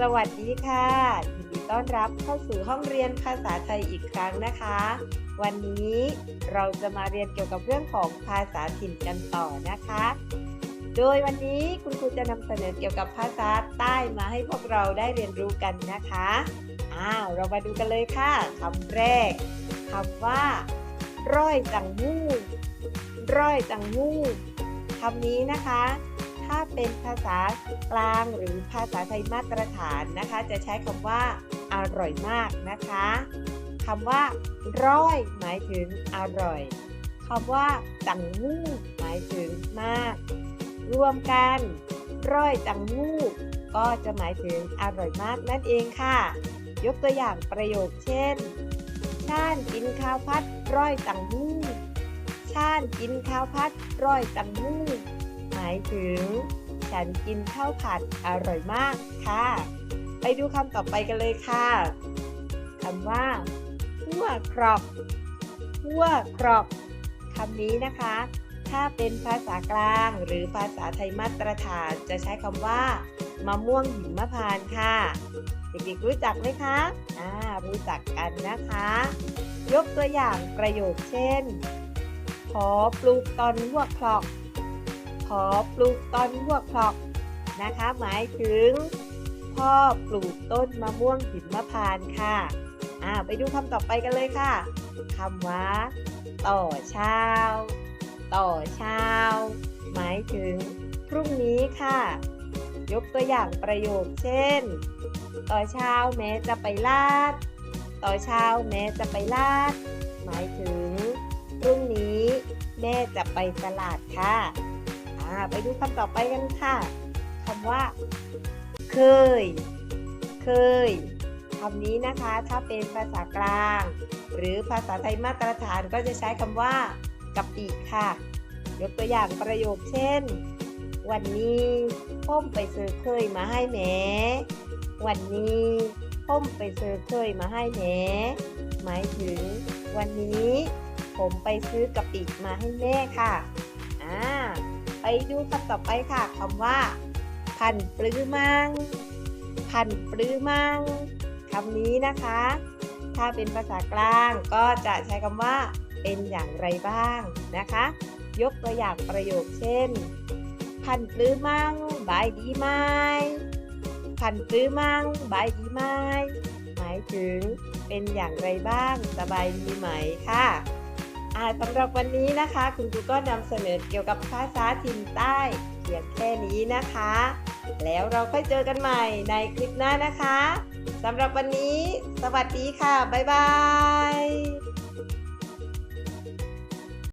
สวัสดีค่ะยินดีต้อนรับเข้าสู่ห้องเรียนภาษาไทยอีกครั้งนะคะ วันนี้เราจะมาเรียนเกี่ยวกับเรื่องของภาษาถิ่นกันต่อนะคะ โดยวันนี้คุณครูจะนำเสนอเกี่ยวกับภาษาใต้มาให้พวกเราได้เรียนรู้กันนะคะอ้าวเรามาดูกันเลยค่ะคำแรกคำว่า ร้อยจังหู้ร้อยจังหู้คำนี้นะคะ ถ้าเป็นภาษากลางหรือภาษาไทยมาตรฐานนะคะ จะใช้คำว่าอร่อยมากนะคะคำว่า ร้อย หมายถึงอร่อยคำว่าจังหูหมายถึงมาก รวมกัน ร้อยจังหูก็จะหมายถึงอร่อยมากนั่นเองค่ะ ยกตัวอย่างประโยคเช่นชาญกินข้าวพัดร้อยจังหูชาญกินข้าวพัดร้อยจังหู หมายถึง ฉันกินข้าวผัดอร่อยมากค่ะ ไปดูคำต่อไปกันเลยค่ะคำว่าหัวครอบหัวครอบคำนี้นะคะ ถ้าเป็นภาษากลางหรือภาษาไทยมาตรฐานจะใช้คำว่ามะม่วงหิมพานต์ค่ะ เด็กๆรู้จักไหมคะอ่ารู้จักกันนะคะ ยกตัวอย่างประโยคเช่น ขอปลูกตอนหัวครอก อปลูกตอนหัวครอกนะคะ หมายถึง พ่อปลูกต้นมะม่วงหิมพานค่ะอ่าไปดูคำต่อไปกันเลยค่ะคำว่า ต่อเช้า ต่อเช้า หมายถึง พรุ่งนี้ค่ะ ยกตัวอย่างประโยคเช่น ต่อเช้าแม้จะไปลาด ต่อเช้าแม้จะไปลาด หมายถึง พรุ่งนี้แม่จะไปตลาดค่ะ ไปดูคำต่อไปกันค่ะคำว่า เคย เคยคำนี้นะคะถ้าเป็นภาษากลาง หรือภาษาไทยมาตรฐานก็จะใช้คำว่ากะปิค่ะ ยกตัวอย่างประโยคเช่น วันนี้พ่มไปซื้อเคยมาให้แหมวันนี้พ่มไปซื้อเคยมาให้แหมหมายถึง วันนี้ ผมไปซื้อกะปิมาให้แม่ค่ะอ่า ไปดูคำต่อไปค่ะคำว่า พันปลื้อมัง พันปลื้อมังคำนี้นะคะ ถ้าเป็นภาษากลางก็จะใช้คำว่า เป็นอย่างไรบ้างนะคะ ยกตัวอย่างประโยคเช่น พันปลื้อมังบายดีไหมพันปลื้อมังบายดีไหมหมายถึงเป็นอย่างไรบ้างสบายดีไหมค่ะอ่า สำหรับวันนี้นะคะ คุณครูก็นำเสนอเกี่ยวกับภาษาถิ่นใต้เพียงแค่นี้นะคะ แล้วเราค่อยเจอกันใหม่ในคลิปหน้านะคะสำหรับวันนี้ สวัสดีค่ะ บ๊ายบาย